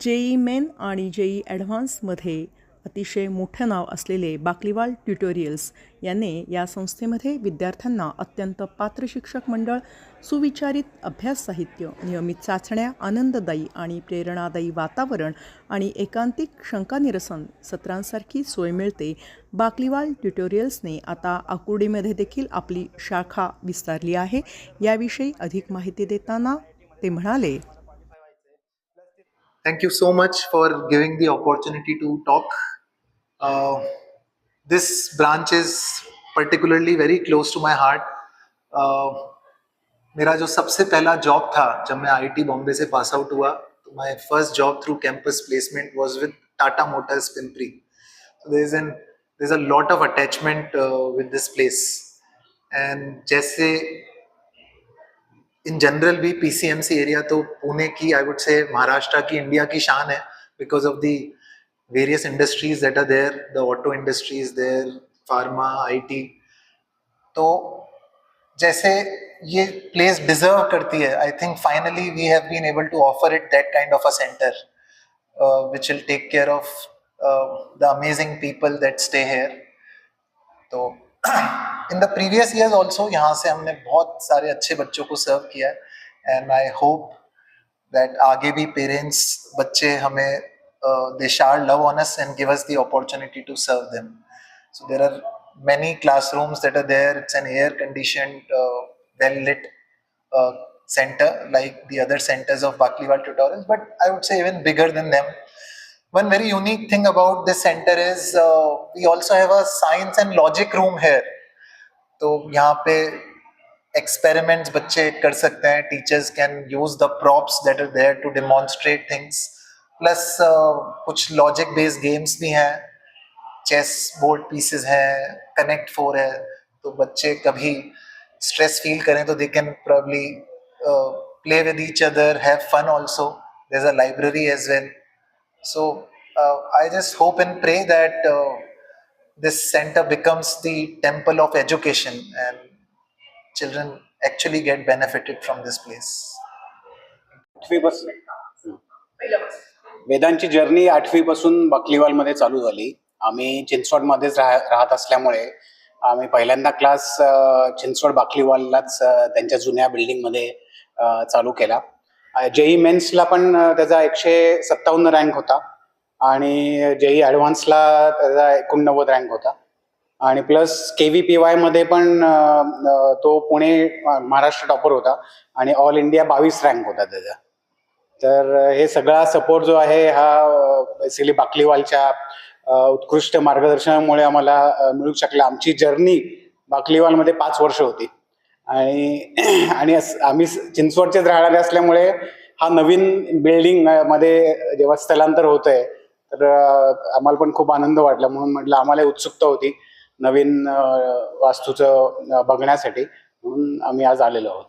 JEE Main आणि JEE ॲडव्हान्समध्ये अतिशय मोठं नाव असलेले बाकलीवाल ट्युटोरियल्स यांनी या संस्थेमध्ये विद्यार्थ्यांना अत्यंत पात्र शिक्षक मंडळ सुविचारित अभ्यास साहित्य नियमित चाचण्या आनंददायी आणि प्रेरणादायी वातावरण आणि एकांतिक शंकानिरसन सत्रांसारखी सोय मिळते. बाकलीवाल ट्युटोरियल्सने आता आकुर्डीमध्ये देखील आपली शाखा विस्तारली आहे. याविषयी अधिक माहिती देताना ते म्हणाले Thank you so much for giving the opportunity to talk. Uh, this branch is particularly very close to my heart. Uh, मेरा जो सबसे पहला जॉब था जब मैं आईआईटी बॉम्बे से पास आउट हुआ तो my first job through campus placement was with Tata Motors Pimpri so there is an there's a lot of attachment uh, with this place and जैसे इन जनरल भी PCMC area तो पुणे की I would say Maharashtra की India की शान है because of the various industries that are there the auto industries there pharma IT तो जैसे ये प्लेस डिजर्व करती है I think finally we have been able to offer it that kind of a centre which will take care of the amazing people that stay here तो in the previous years also यहाँ से हमने बहुत सारे अच्छे बच्चों को सर्व किया है एंड आई होप दैट आगे भी पेरेंट्स बच्चे हमें they share love on us and give us the opportunity to serve them so there are many classrooms that are there it's an air conditioned uh, well lit uh, center like the other centers of Bakliwal tutorials but I would say even bigger than them One very unique thing about this center is uh, we also have a science and logic room here. तो yahan pe experiments बच्चे kar sakte hain teachers can use the props that are there to demonstrate things. Plus uh, कुछ logic based games bhi hain chess board pieces hain connect four hai to बच्चे kabhi stress feel kare to they can probably uh, play with each other have fun also. There's a library as well. So uh, I just hope and pray that uh, this center becomes the temple of education and children actually get benefited from this place. वेदांची journey आठवीपासून बकलीवालमध्ये चालू झाली आम्ही चिंचवडमध्येच राह राहत असल्यामुळे आम्ही पहिल्यांदा क्लास चिंचवड बाकलीवाललाच त्यांच्या जुन्या बिल्डिंगमध्ये चालू केला जेई मेन्सला पण त्याचा एकशे सत्तावन्न रँक होता. आणि जेई ॲडव्हान्सला त्याचा एकोणनव्वद रँक होता. आणि प्लस के व्ही पी वायमध्ये पण तो पुणे महाराष्ट्र टॉपर होता. आणि ऑल इंडिया बावीस रँक होता त्याचा. तर हे सगळा सपोर्ट जो आहे हा बेसिकली बाकलीवालच्या उत्कृष्ट मार्गदर्शनामुळे आम्हाला मिळू शकला. आमची जर्नी बाकलीवालमध्ये पाच वर्ष होती. आणि आणि आम्ही चिंचवडचेच राहणारे असल्यामुळे हा नवीन बिल्डिंगमध्ये जेव्हा स्थलांतर होतंय तर आम्हाला पण खूप आनंद वाटला. म्हणून म्हटलं आम्हाला उत्सुकता होती नवीन वास्तूचं बघण्यासाठी. म्हणून आम्ही आज आलेलो आहोत.